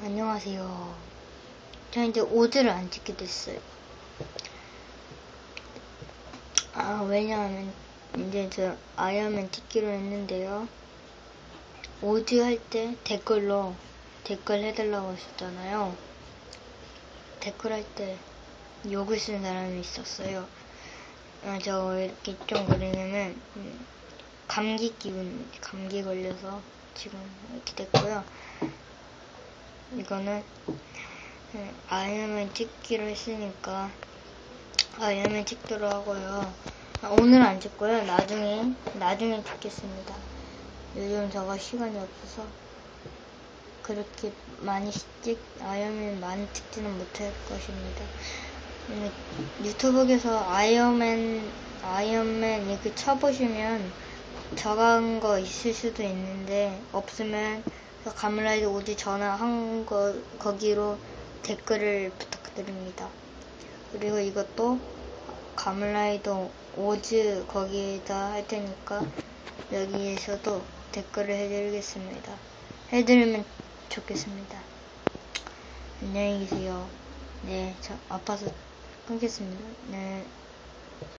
안녕하세요. 저 이제 오즈를 안 찍게 됐어요. 아, 왜냐하면 이제 저 아이언맨 찍기로 했는데요. 오즈 할 때 댓글로 댓글 해달라고 하셨잖아요. 댓글 할 때 욕을 쓴 사람이 있었어요. 아, 저 이렇게 좀 그리면은 음, 감기 기운, 감기 걸려서 지금 이렇게 됐고요. 이거는 음, 아이언맨 찍기로 했으니까 아이언맨 찍도록 하고요. 아, 오늘 안 찍고요. 나중에 나중에 찍겠습니다. 요즘 저가 시간이 없어서 그렇게 많이 찍 아이언맨 많이 찍지는 못할 것입니다. 음, 유튜브에서 아이언맨 아이언맨 이렇게 쳐보시면 저간 거 있을 수도 있는데 없으면 그 가물라이드 오지 전화한 거 거기로 댓글을 부탁드립니다. 그리고 이것도 가물라이드 오즈 거기에다 할 테니까 여기에서도 댓글을 해드리겠습니다. 해드리면 좋겠습니다. 안녕히 계세요. 네, 저 아파서 끊겠습니다. 네.